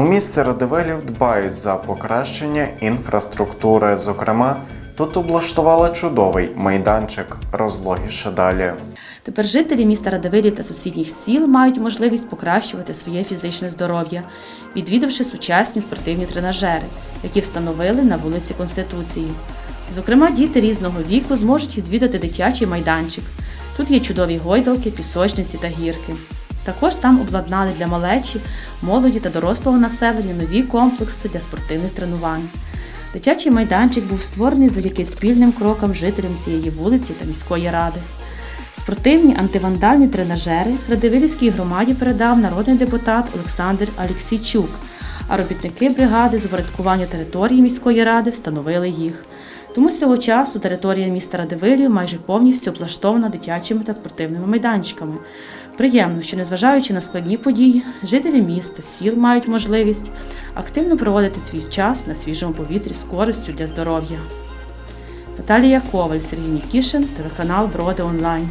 У місті Радивилів дбають за покращення інфраструктури. Зокрема, тут облаштували чудовий майданчик. Розлогіше далі. Тепер жителі міста Радивилів та сусідніх сіл мають можливість покращувати своє фізичне здоров'я, відвідавши сучасні спортивні тренажери, які встановили на вулиці Конституції. Зокрема, діти різного віку зможуть відвідати дитячий майданчик. Тут є чудові гойдалки, пісочниці та гірки. Також там обладнали для малечі, молоді та дорослого населення нові комплекси для спортивних тренувань. Дитячий майданчик був створений завдяки спільним крокам жителям цієї вулиці та міської ради. Спортивні антивандальні тренажери Радивилівській громаді передав народний депутат Олександр Алексійчук, а робітники бригади з упорядкування території міської ради встановили їх. Тому з цього часу територія міста Радивилів майже повністю облаштована дитячими та спортивними майданчиками. Приємно, що незважаючи на складні події, жителі міста, сіл мають можливість активно проводити свій час на свіжому повітрі з користю для здоров'я. Наталія Коваль, Сергій Нікішин, телеканал Броди Онлайн.